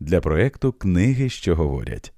для проекту Книги, що говорять.